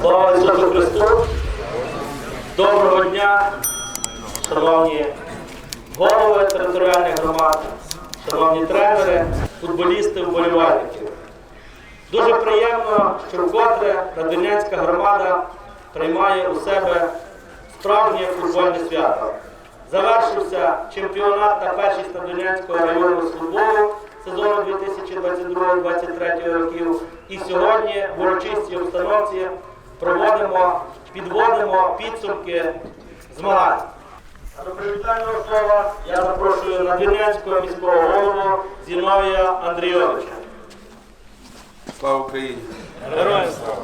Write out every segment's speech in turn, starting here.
Слава Ісусу Христу! Доброго дня, шановні голови територіальних громад, шановні тренери, футболісти, вболівальники. Дуже приємно, що вкотре Надвірнянська громада приймає у себе справжнє футбольне свято. Завершився чемпіонат та першість Надвірнянського району з футболу сезону 2022-2023 років. І сьогодні в урочистій обстановці проводимо, підводимо підсумки змагань. До привітального слова я запрошую Надвірнянського міського голову Зіновія Андрійовича. Слава Україні! Героям слава!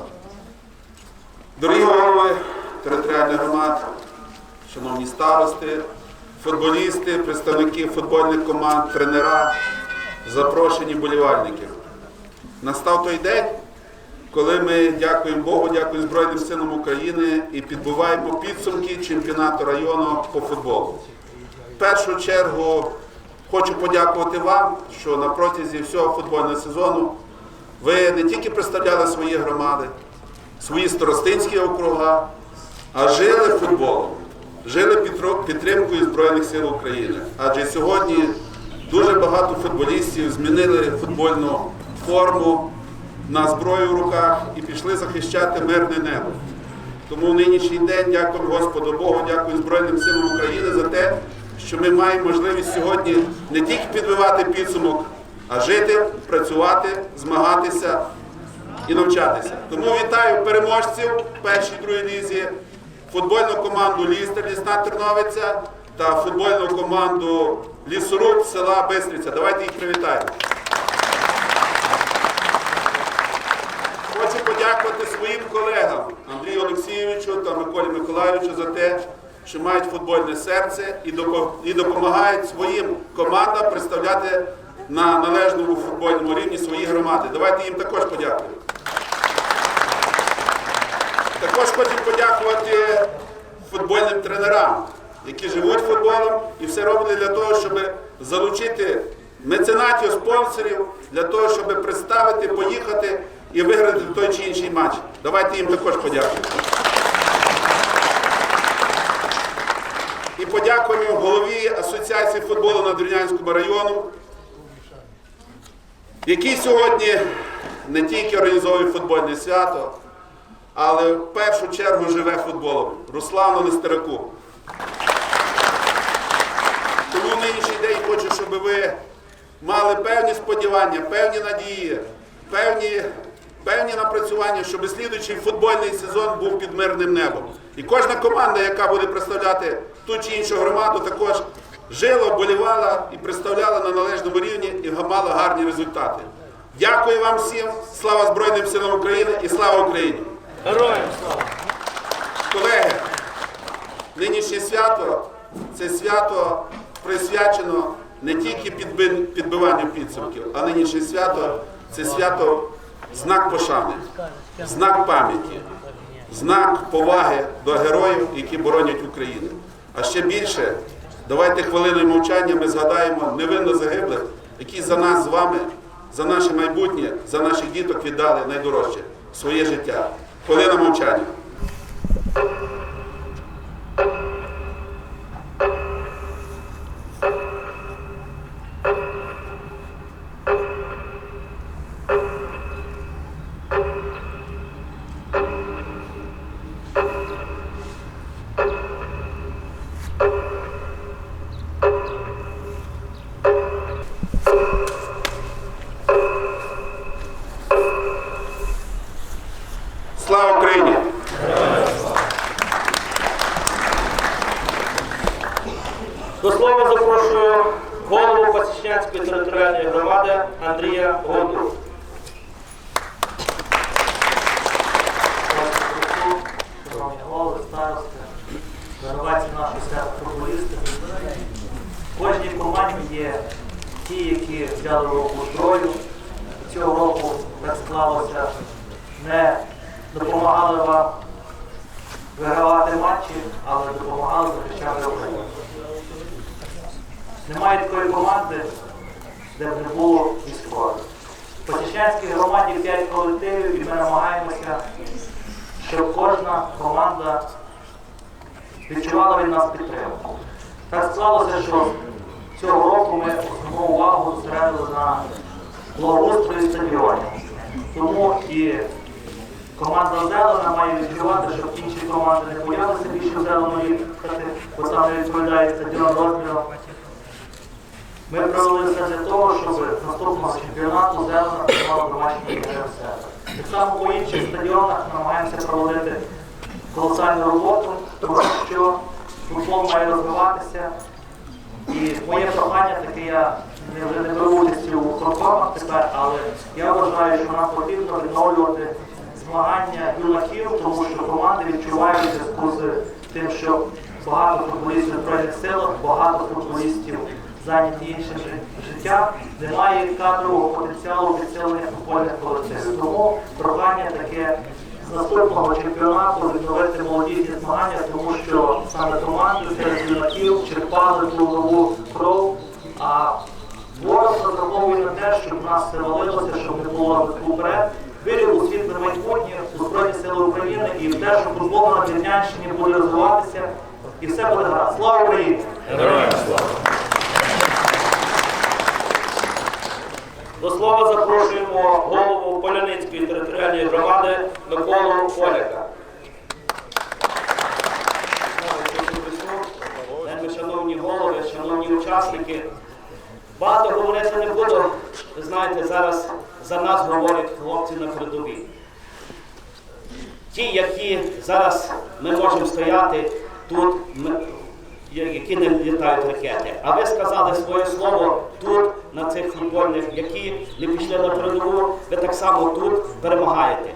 Дорогі голови територіальних громад, шановні старости, футболісти, представники футбольних команд, тренера, запрошені болівальники. Настав той день, коли ми дякуємо Богу, дякуємо Збройним силам України і підбуваємо підсумки чемпіонату району по футболу. В першу чергу хочу подякувати вам, що на протязі всього футбольного сезону ви не тільки представляли свої громади, свої старостинські округа, а жили футболом, жили підтримкою Збройних сил України. Адже сьогодні дуже багато футболістів змінили футбольну форму на зброю в руках і пішли захищати мирне небо. Тому в нинішній день дякуємо Господу Богу, дякую Збройним силам України за те, що ми маємо можливість сьогодні не тільки підбивати підсумок, а жити, працювати, змагатися і навчатися. Тому вітаю переможців першій другій лізі, футбольну команду Лістер, Лісна Терновиця та футбольну команду Лісоруб села Бистриця. Давайте їх привітаємо. Хочу подякувати своїм колегам Андрію Олексійовичу та Миколі Миколайовичу за те, що мають футбольне серце і допомагають своїм командам представляти на належному футбольному рівні свої громади. Давайте їм також подякуємо. Також хочу подякувати футбольним тренерам, які живуть футболом і все роблять для того, щоб залучити меценатів, спонсорів, для того, щоб представити, поїхати і виграти той чи інший матч. Давайте їм також подякуємо. І подякуємо голові Асоціації футболу Надвірнянському району, який сьогодні не тільки організовує футбольне свято, але в першу чергу живе футболом. Руслану Нестераку. Тому в нинішній день хочу, щоб ви мали певні сподівання, певні надії, певні, певні напрацювання, щоб слідуючий футбольний сезон був під мирним небом. І кожна команда, яка буде представляти ту чи іншу громаду, також жила, болівала і представляла на належному рівні і мала гарні результати. Дякую вам всім, слава Збройним силам України і слава Україні! Героям слава! Колеги, нинішнє свято це свято присвячено не тільки підби- підбиванню підсумків, а нинішнє свято це свято знак пошани, знак пам'яті, знак поваги до героїв, які боронять Україну. А ще більше, давайте хвилиною мовчання ми згадаємо невинно загиблих, які за нас з вами, за наше майбутнє, за наших діток віддали найдорожче своє життя. Хвилина мовчання. Слава Україні! До слова запрошую голову Пасічнянської територіальної громади Андрія Гонду. Шановні голови, старости, винуваті наші свято футболісти. В кожній команді є ті, які взяли руку строю. Цього року так склалося, не допомагали вам вигравати матчі, але допомагали захищати Україну. Немає такої команди, де б не було військових. В Посічнянській громаді 5 колективів і ми намагаємося щоб кожна команда відчувала від нас підтримку. Так склалося, що цього року ми основну увагу зосередили на благоустрої стадіонів. Тому і команда Зелена має відчувати, щоб інші команди не боялися більше в зелену їхати, бо там не відповідає стадіон розміру. Ми провели все для того, щоб наступного чемпіонату зелена приймала домашні ігри в. Так само по інших стадіонах намагаємося проводити колосальну роботу, тому що футбол має розвиватися. І моє прохання таке, я не, вже не беру у програмах тепер, але я вважаю, що нам потрібно відновлювати змагання юнаків, тому що команди відчувають зв'язку з тим, що багато футболістів в Збройних силах, багато футболістів зайняті іншим жи- життям, немає кадрового потенціалу підсилених футбольних колективів. Тому прохання таке наступного чемпіонату відновити молодіжні змагання, тому що саме команди серед юнаків черпали ту нову кров, а ворог розраховує на те, щоб нас все валилося, щоб не було вперед. Вірю у світле майбутнє, у Збройні Сили України і в те, що футбол на Дернянщині буде розвиватися і все буде гаразд. Слава Україні! Героям слава! До слова запрошуємо голову Поляницької територіальної громади Миколу Поляка. Шановні голови, шановні учасники, багато говорити не буду. Ви знаєте, зараз за нас говорять хлопці на передовій. Ті, які зараз ми можемо стояти тут, ми- які не літають ракети. А ви сказали своє слово тут, на цих футбольних, які не пішли на передову, ви так само тут перемагаєте.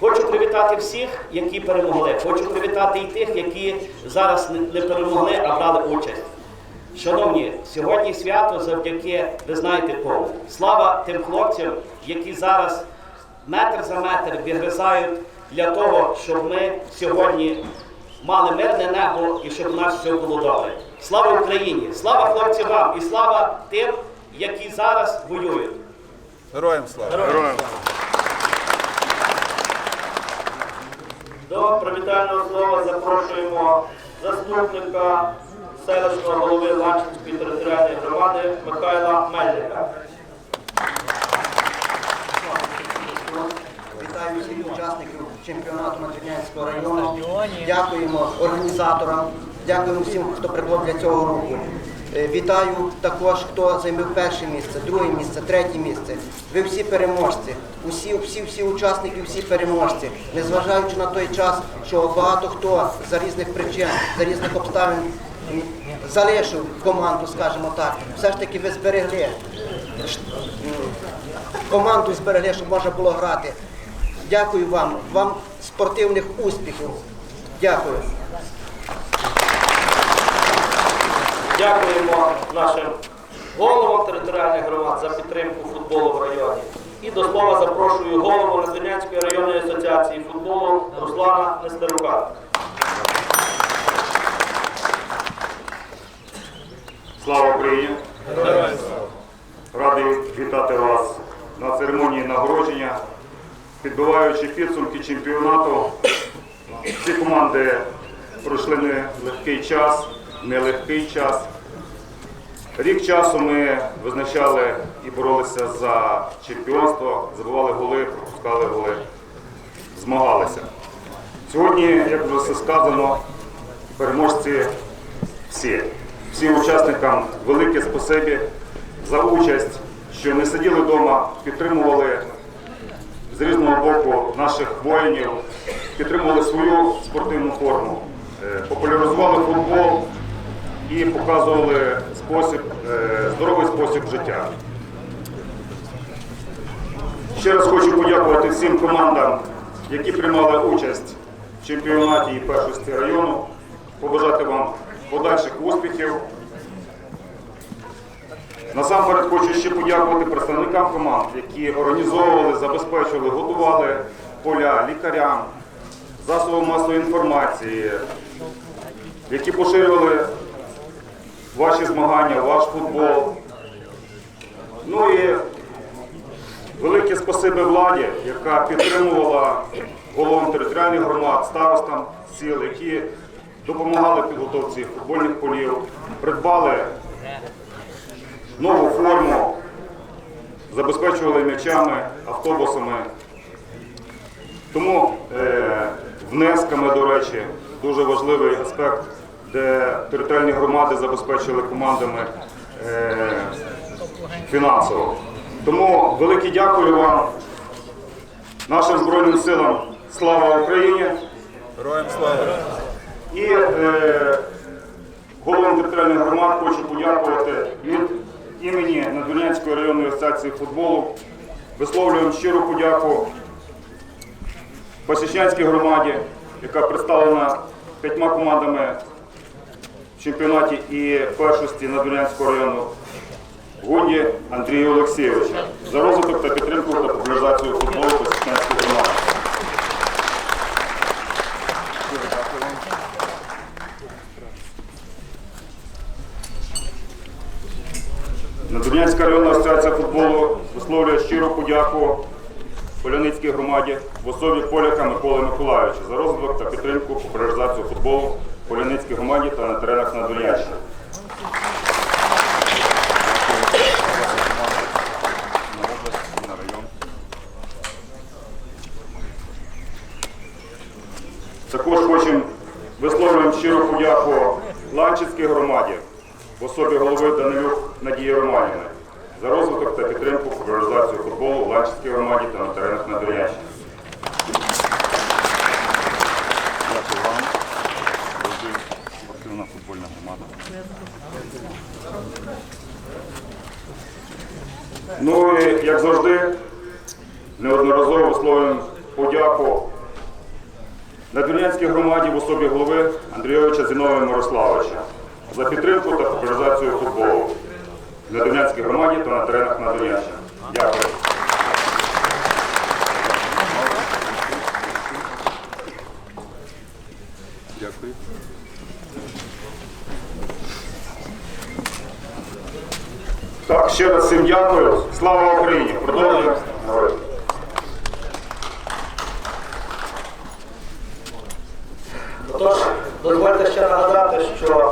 Хочу привітати всіх, які перемогли. Хочу привітати і тих, які зараз не- перемогли, а брали участь. Шановні, сьогодні свято завдяки, ви знаєте кому. Слава тим хлопцям, які зараз метр за метр вигризають для того, щоб ми сьогодні мали мирне небо і щоб у нас все було добре. Слава Україні! Слава хлопцям вам і слава тим, які зараз воюють. Героям слава! До привітального слова запрошуємо заступника селищного голови Ланчинської територіальної громади Михайла Мельника. Вітаю всіх учасників чемпіонату Матернянського району. Дякуємо організаторам, дякуємо всім, хто прибув для цього руху. Е, Вітаю також, хто займав перше місце, друге місце, третє місце. Ви всі переможці. Усі, всі, всі учасники, всі переможці. Незважаючи на той час, що багато хто за різних причин, за різних обставин залишив команду, скажімо так, все ж таки ви зберегли команду зберегли, щоб можна було грати. Дякую вам, вам спортивних успіхів. Дякую. Дякуємо нашим головам територіальних громад за підтримку футболу в районі. І до слова запрошую голову Надвірнянської районної асоціації футболу Руслана Нестерука. Слава Україні! Радий вітати вас на церемонії нагородження. Підбиваючи підсумки чемпіонату, всі команди пройшли нелегкий час, нелегкий час. Рік часу ми визначали і боролися за чемпіонство, забивали голи, пропускали голи, змагалися. Сьогодні, як вже все сказано, переможці всі. Всім учасникам велике спасибі за участь, що не сиділи вдома, підтримували з різного боку наших воїнів, підтримували свою спортивну форму, е, популяризували футбол і показували спосіб, е, здоровий спосіб життя. Ще раз хочу подякувати всім командам, які приймали участь в чемпіонаті і першості району. Побажати вам подальших успіхів. Насамперед хочу ще подякувати представникам команд, які організовували, забезпечували, готували поля лікарям, засобам масової інформації, які поширювали ваші змагання, ваш футбол. Ну і велике спасибі владі, яка підтримувала головам територіальних громад, старостам сіл, які допомагали підготовці футбольних полів, придбали нову форму, забезпечували м'ячами, автобусами. Тому е, внесками, до речі, дуже важливий аспект, де територіальні громади забезпечили командами е, фінансово. Тому велике дякую вам, нашим Збройним силам. Слава Україні! Героям слава! І е, головам територіальних громад хочу подякувати від імені Надвірнянської районної асоціації футболу. Висловлюємо щиру подяку Пасічнянській громаді, яка представлена п'ятьма командами в чемпіонаті і першості Надвірнянського району. Гунді Андрію Олексійовичу за розвиток та підтримку та популяризацію футболу Пасічнянської громади. Надвірнянська районна асоціація футболу висловлює щиру подяку Поляницькій громаді в особі поляка Миколи Миколайовича за розвиток та підтримку популяризацію футболу в Поляницькій громаді та на теренах на Також хочемо висловлюємо щиру подяку Ланчинській громаді в особі голови Данилюк Надії Романівни за розвиток та підтримку популяризацію футболу в Ланчинській громаді та на теренах на Надвірнянщини. Дякую вам. Спортивна футбольна громада. Ну і як завжди, неодноразово висловлюємо подяку Надвірнянській громаді в особі голови Андрійовича Зіновія Мирославовича за підтримку та популяризацію футболу в Надвірнянській громаді та на теренах Надвірнянщини. Дякую. Дякую. Так, ще раз всім дякую. Слава Україні! Продовжуємо. Отож, дозвольте ще нагадати, що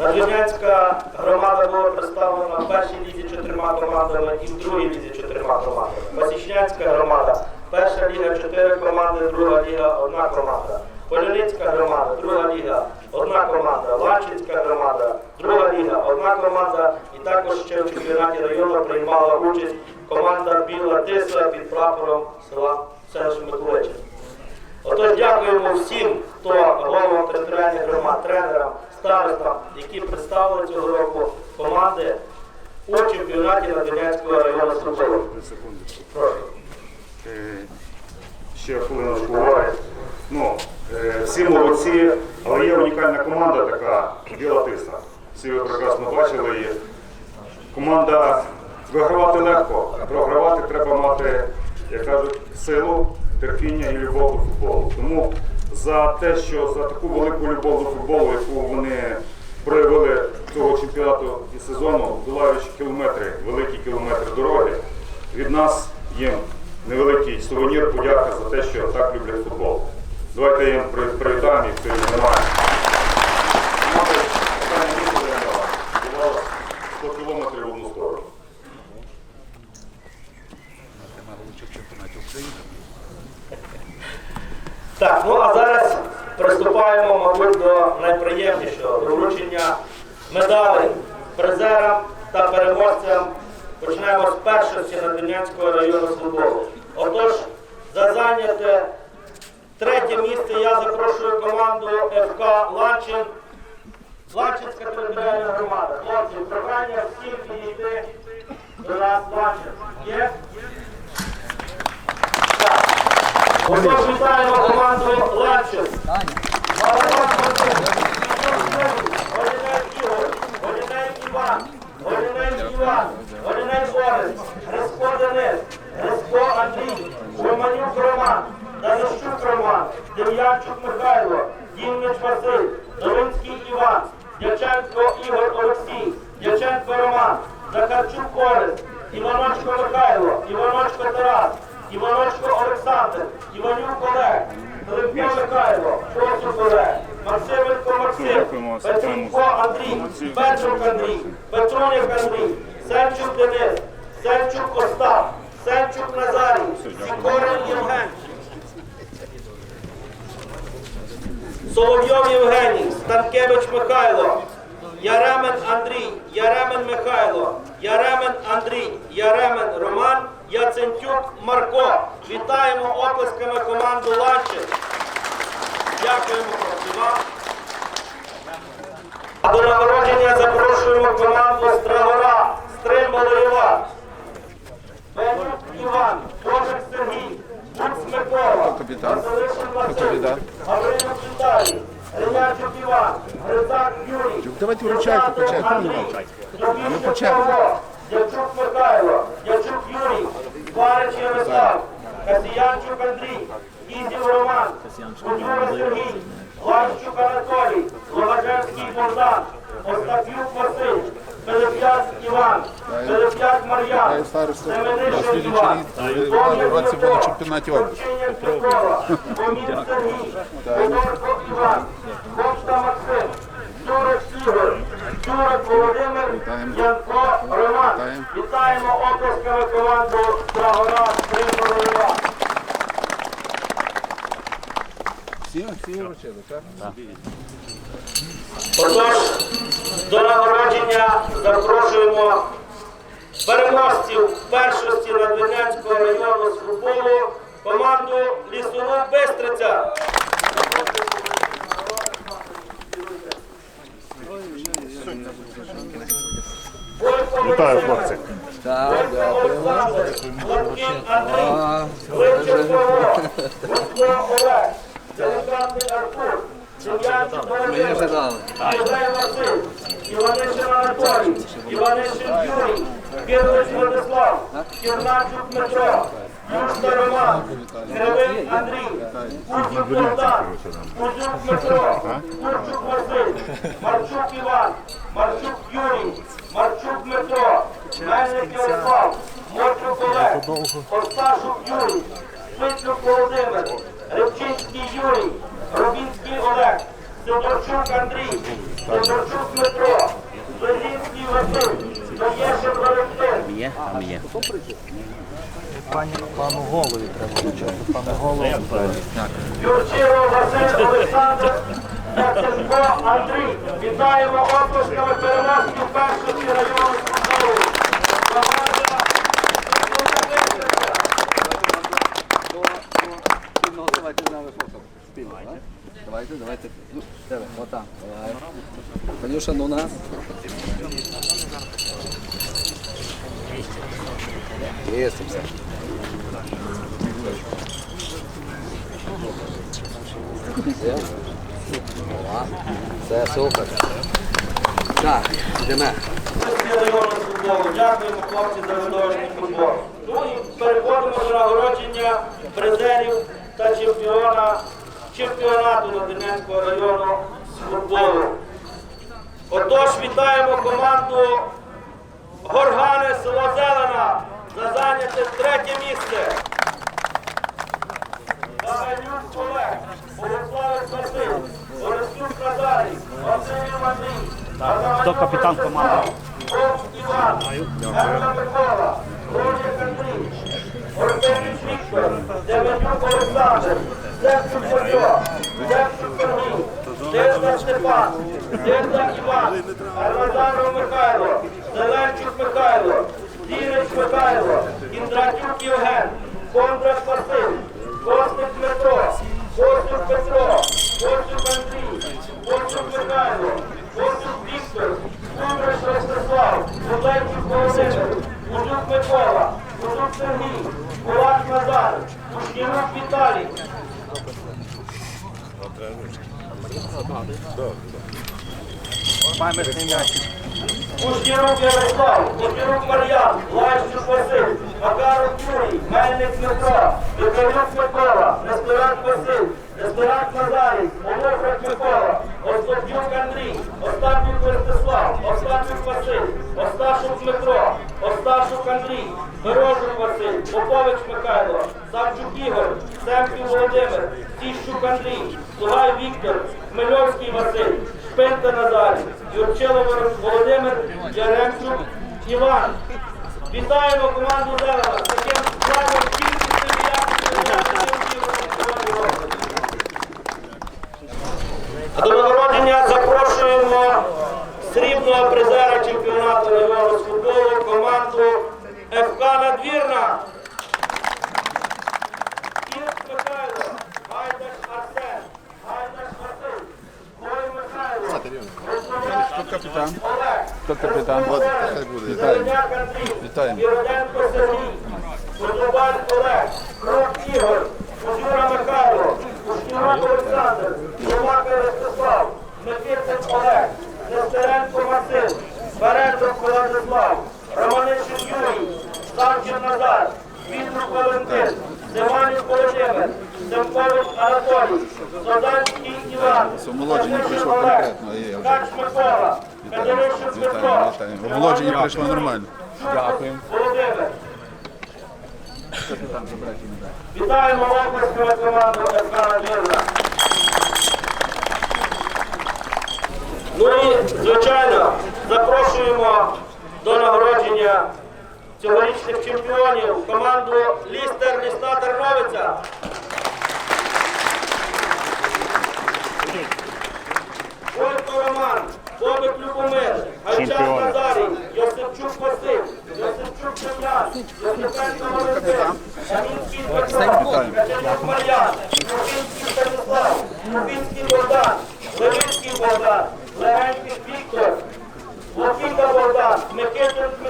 Надвірнянська громада була представлена в першій лізі чотирма командами і в другій лізі чотирма командами. Пасічнянська громада, перша ліга чотири команди, друга ліга одна команда. Поляницька громада, друга ліга, одна команда. Ланчинська громада, друга ліга, одна команда. І також ще в чемпіонаті району приймала участь команда Біла Тиса під прапором села селища Миколичин. Отож, дякуємо всім, хто головам територіальних громад, тренерам, старостам, які представили цього року команди у чемпіонаті Надвірнянського району футболу. Е, Ще хвилиночку уваги. Ну, е, всі молодці, але є унікальна команда така Біла Тиса. Всі ви прекрасно бачили її. Команда вигравати легко, програвати треба мати, як кажуть, силу, терпіння і любов до футболу. Тому за те, що за таку велику любов до футболу, яку вони проявили цього чемпіонату і сезону, долаючи кілометри, великі кілометри дороги, від нас їм невеликий сувенір, подяка за те, що так люблять футбол. Давайте їм привітаємо їх, хто їх немає. Так, ну а зараз приступаємо, мабуть, до найприємнішого до вручення медалей призерам та переможцям. Почнемо з першості Надвірнянського району футболу. Отож, за зайняте третє місце я запрошую команду ФК Ланчин. Ланчинська територіальна громада. Хлопці, прохання всім підійти до нас Ланчин. Є? Так. Отож, вітаємо команду Ланчин. Голінець Ігор, Голінець Іван, Голінець Іван, Голінець Орес, Грицько Денис, Грицько Андрій, Романюк Роман, Данищук Роман, Дем'янчук Михайло, Дівнич Василь, Долинський Іван, Дяченко Ігор Олексій, Дяченко Роман, Захарчук Орес, Іваночко Михайло, Іваночко Тарас, Іваночко Олександр, Іванюк Олег, Глибко Михайло, Косюк Олег, Максименко Максим, Петренко Андрій, Петрук Андрій, Петроник Андрій, Сенчук Денис, Сенчук Остап, Сенчук Назарій, Сікорин Євген. Соловйов Євгеній, Станкевич Михайло, Яремен Андрій, Яремен Михайло, Яремен Андрій, Яремен Роман, Яцентюк Марко. Вітаємо оплесками команду Ланчин. Дякуємо. А до нагородження запрошуємо команду Страгора, Стримбали Іван. Бенюк Іван, Кожик Сергій, Буц Микола, Василишин Василь, Гаврилюк Віталій, Ренячук Іван, Грицак Юрій, Давайте вручайте по черзі. Андрій, Ну, по. Павло, Дячук Михайло, Дячук Юрій, Барич Ярослав, Касіянчук Андрій, Кізів Роман, Кудюра Сергій, Ланчук Анатолій, Логажевський Богдан, Остап'юк Василь, Пилип'як Іван, Пилип'як Мар'ян, Семенишин Іван, Дмитро, чемпіонаті. Турчиняк Микола, Комін Сергій, Федорко Іван, Копта Максим, Турик Ігор, Турик Володимир, Янко Роман. Вітаємо. Оплесками команду вручили, так? Отож, до нагородження запрошуємо переможців першості Надвірнянського району з футболу команду Лісову Бистриця. Вітаю, хлопці. Олександр, Лапкін Андрій, Глинчук Павло, Гуцько Олег, Деликатний Артур, Дем'янчук Володимир, Євгей Василь, Іванишин Анатолій, Іванишин Юрій, Кирович Владислав, Кірначук Дмитро, Юшка Роман, Кривий Андрій, Кузюк Богдан, Кузюк Дмитро, Курчук Василь, Марчук Іван, Марчук Юрій, Марчук Дмитро, Мельник Ярослав, Морчук Олег, Осташук Юрій, Свитлюк Володимир, Рибчинський Юрій, Рубінський Олег, Сидорчук Андрій, Сидорчук Дмитро, Бердінський Василь, Доєшин Валентин, Є, там є. Юрчиро Василь Олександр, Яценко Андрій. Вітаємо оплесками переможців першості району. Ну, давайте з нами фото спільно, так? Давайте, давайте. Ну, Тебе, отам. Давай. Ну нас. Є, Все, супер. Так, йдемо. Дякуємо хлопці за видовищний футбол. Переходимо до нагородження призерів та чемпіона чемпіонату Надвірнянського району з футболу. Отож, вітаємо команду Горгани село Зелена за зайняте третє місце. Олег, Хто капітан команди? Дирда Степан, Дирда Іван, Армазаров Михайло, Зеленчук Михайло, Дірич Михайло, Кіндратюк Євген, Кондрат Василь, Костик Дмитро, Костюк Петро, Костюк Андрій, Костюк Михайло, Костюк Віктор, Кундраш Ростислав, Буданчук Володимир, Кузюк Микола, Кузюк Сергій, Кулак Назар, Пушкінук Віталій. Пушкірук Ярослав, Копірук Мар'ян, Лайщук Василь, Макаров Юрій, Мельник Дмитро, Вікарюк Микола, Несторак Василь, Несторак Назарій, Олофрак Микола, Остап'юк Андрій, Остап'юк Ростислав, Остап'юк Василь, Осташук Дмитро, Осташук Андрій, Дорожник Василь, Попович Михайло, Савчук Ігор, Семків Володимир, Тіщук Андрій, Сугай Віктор, Хмельовський Василь, Шпинта Назарій, Юрчило Володимир, Яремчук Іван. Вітаємо команду Зелена з таким складом кількістю А До нагородження запрошуємо срібного призера чемпіонату району команду ФК Надвірна. Кіт Михайло, Гайдаш Арсен, Гайдаш Василь, Гой Михайло, Хто капітан? Олег, Хто капітан? Зеленяк Андрій, Вітаємо. Іроденко Сергій, Козубаль Олег, Крок Ігор, Кузюра Михайло, Кушнірок Олександр, Чумака Ростислав, Микитин Олег, Нестеренко Василь, Березов Владислав, Романишин Юрій, Самчин Назар, Валентин, Семанів Володимир, Семкович Анатолій, Созанський Іван, Омолодження пройшло Олег, конкретно, є, я вже. Ткач Микола, Федоришин Петро, Омолодження пройшло нормально. Володимир. Вітаємо облаську команду ФК Надвірна. Ну і, звичайно, запрошуємо до нагородження цьогорічних чемпіонів команду Лістер Лісна Терновиця. Бойко Роман, Бобик Любомир, Гайчак Назарій, Йосипчук Василь, Йосипчук Дем'ян, Йосипенко Валентин, Шанінський Петро, Качанюк Мар'ян, Кубінський Станіслав, Кубінський Богдан, Левинський Богдан, Легенький Віктор, Лукіка Богдан, Микитин Дмитро,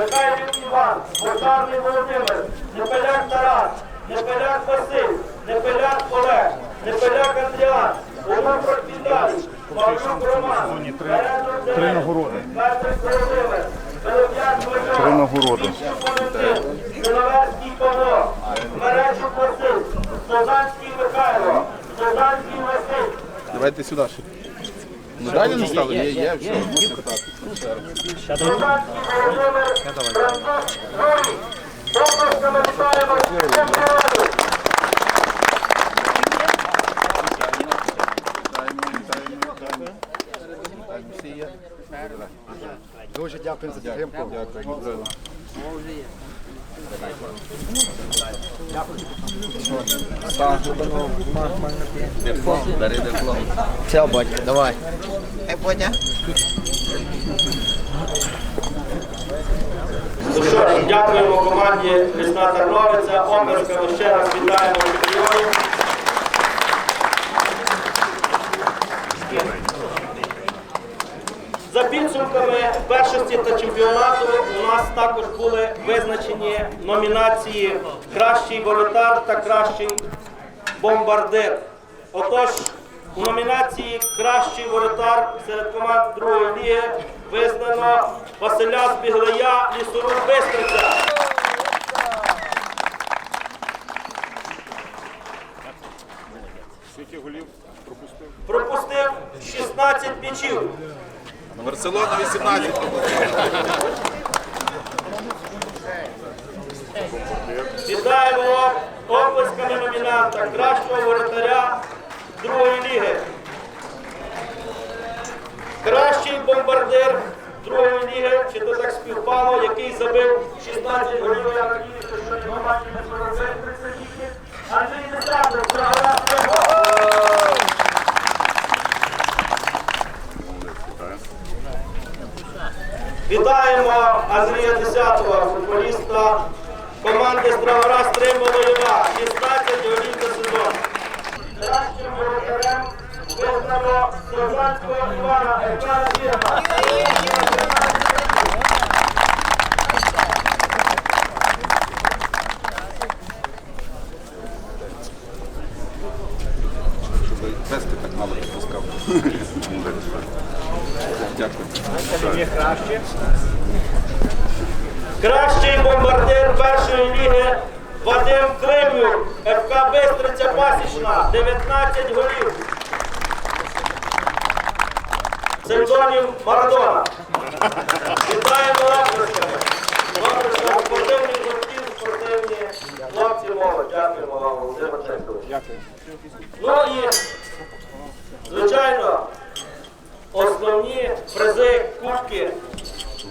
Михайлів Іван, Богданний Володимир, Непеляк Тарас, Непеляк Василь, Непеляк Олег, Непеляк Андріан, Олуфрак Віталій, Павлюк Роман, Три нагороди. Петрик Володимир, Дмитро, Три нагороди. Зеленський Павло, Меречук Василь, Созанський Михайло, Созанський Василь, Давайте сюди ще. Медалі не стали? Є, є, все. Созанський Володимир, Француз Юрій. Обласками чемпіонів. Дуже дякую Бодя, підтримку. Все, батько, давай. Ну що ж, дякуємо команді Лісна Тарновиця. Обласками ще раз вітаємо чемпіонів. За підсумками першості та чемпіонату у нас також були визначені номінації Кращий воротар та кращий бомбардир. Отож, у номінації Кращий воротар серед команд другої ліги визнано Василя Збіглея Лісоруб Бистриця. Пропустив 16 м'ячів. Барселона 18. Вітаємо обласками номінанта кращого воротаря другої ліги. Кращий бомбардир другої ліги, чи то так співпало, який забив 16 голів, я надіюся, що його матчі не проробив представники. Андрій програма Вітаємо Андрія Десятого, футболіста команди Стравора Стримболоєва. 16 голів за сезон. Кращим воротарем визнано Созанського Івана Ефана Фірма. Щоб вести так мало пропускав. Дякую. Кращий бомбардир першої ліги Вадим Кремнюк, ФК Бистриця Пасічна, 19 голів. Псевдонім Марадона. Вітаємо гуртів, спортивні хлопці молодь. Дякуємо вам, Володимир. Ну і, звичайно, основні призи, кубки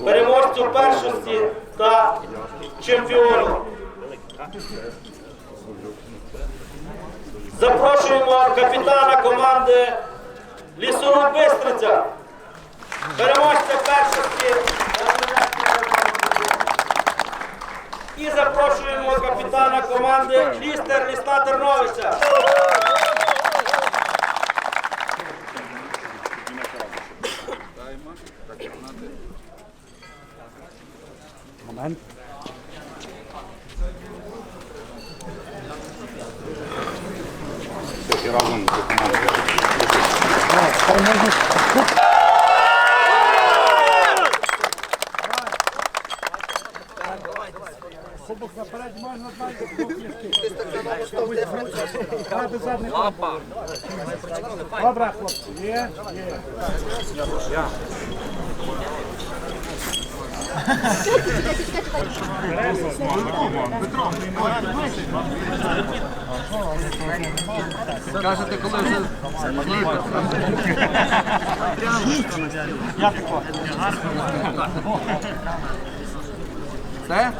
переможцю першості та чемпіону. Запрошуємо капітана команди Лісоруб Бистриця, переможця першості. І запрошуємо капітана команди Лістер Лісна Терновиця. Кажете, коли вже Все?